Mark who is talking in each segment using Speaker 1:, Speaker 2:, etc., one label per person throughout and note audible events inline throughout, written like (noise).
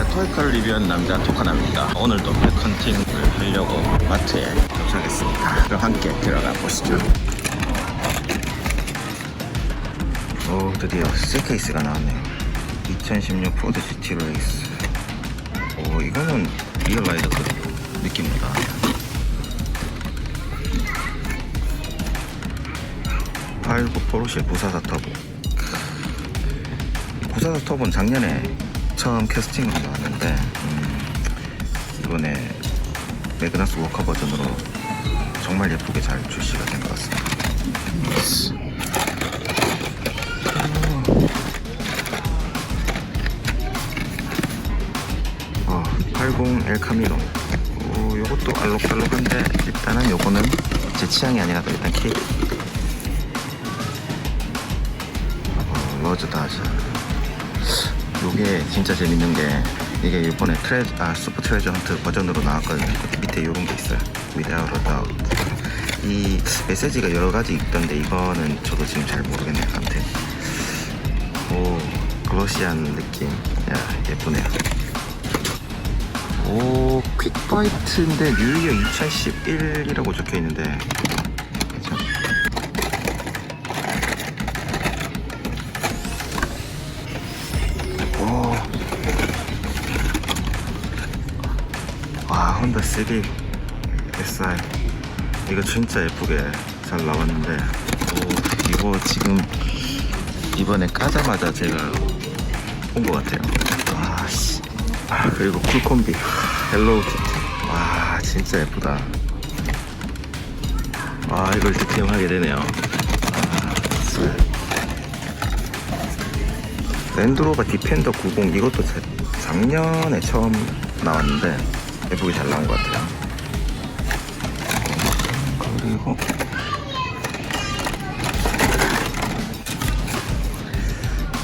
Speaker 1: 안녕하세요. 토이카를 리뷰한 남자 토카남입니다. 오늘도 백헌팅을 하려고 마트에 도착했습니다. 그럼 함께 들어가 보시죠. 오, 드디어 스테이크이스가 나왔네요. 2016 포드 GT 레이스. 오, 이거는 리얼 라이더 그 느낌이다. 팔구 포르쉐 944 터보. 944 터보는 작년에 처음 캐스팅으로 나왔는데 음, 이번에 매그나스 워커 버전으로 정말 예쁘게 잘 출시가 된 것 같습니다. 어, 80 엘카미노. 오, 요것도 알록달록한데 일단은 요거는 제 취향이 아니라도 일단 케이크. 어, 러즈 다자. 요게 진짜 재밌는 게 이게 이번에 트레 아 슈퍼 트레저 헌트 버전으로 나왔거든요. 밑에 요런 게 있어요. Without a doubt. 이 메시지가 여러 가지 있던데 이거는 저도 지금 잘 모르겠네요. 아무튼 오 글로시한 느낌. 야 예쁘네요. 오 퀵바이트인데 뉴이어 2011이라고 적혀 있는데 3 SI 이거 진짜 예쁘게 잘 나왔는데. 오 이거 지금 이번에 까자마자 제가 본 것 같아요. 와씨. 아, 그리고 쿨콤비. 헬로우 키티. 와 진짜 예쁘다. 와 이걸 득템하게 되네요. 아. 랜드로버 디펜더 90 이것도 자- 작년에 처음 나왔는데 예쁘게 잘 나온 것 같아요. 그리고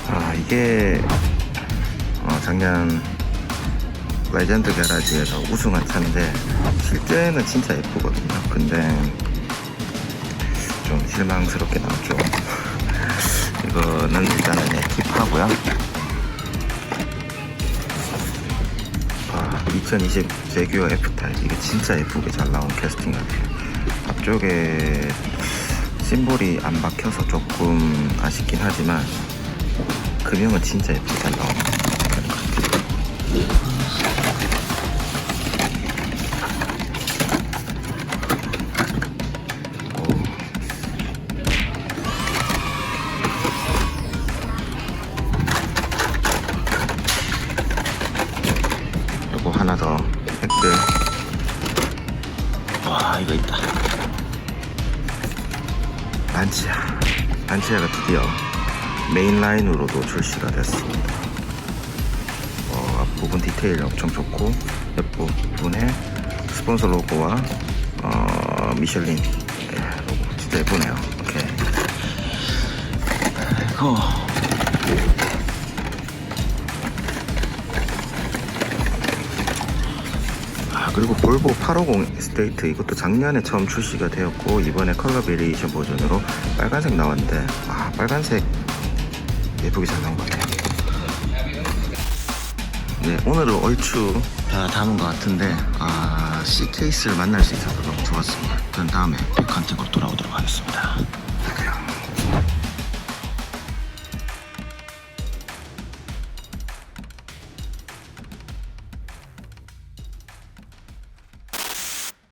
Speaker 1: 아 이게 어, 작년 레전드 가라지에서 우승한 차인데 실제는 진짜 예쁘거든요. 근데 좀 실망스럽게 나왔죠. (laughs) 이거는 일단은 네, 킵하고요 2020 제규어 F타입. 이게 진짜 예쁘게 잘 나온 캐스팅 같아요. 앞쪽에 심볼이 안 박혀서 조금 아쉽긴 하지만 금형은 진짜 예쁘게 잘 나옵니다 하나 더 획득 와 이거 있다. 란치아 란치아가 드디어 메인 라인으로도 출시가 됐습니다. 어, 앞부분 디테일 엄청 좋고 옆부분에 스폰서 로고와 어, 미슐린 예, 로고. 진짜 예쁘네요. 오케이. 그리고 그리고 볼보 850 스테이트 이것도 작년에 처음 출시가 되었고 이번에 컬러 베리에이션 버전으로 빨간색 나왔는데 아 빨간색 예쁘게 잘 나온 것 같아요. 네 오늘은 얼추 다 담은 것 같은데 아 C 케이스를 만날 수 있어서 너무 좋았습니다. 전 다음에 컨텐츠로 돌아오도록 하겠습니다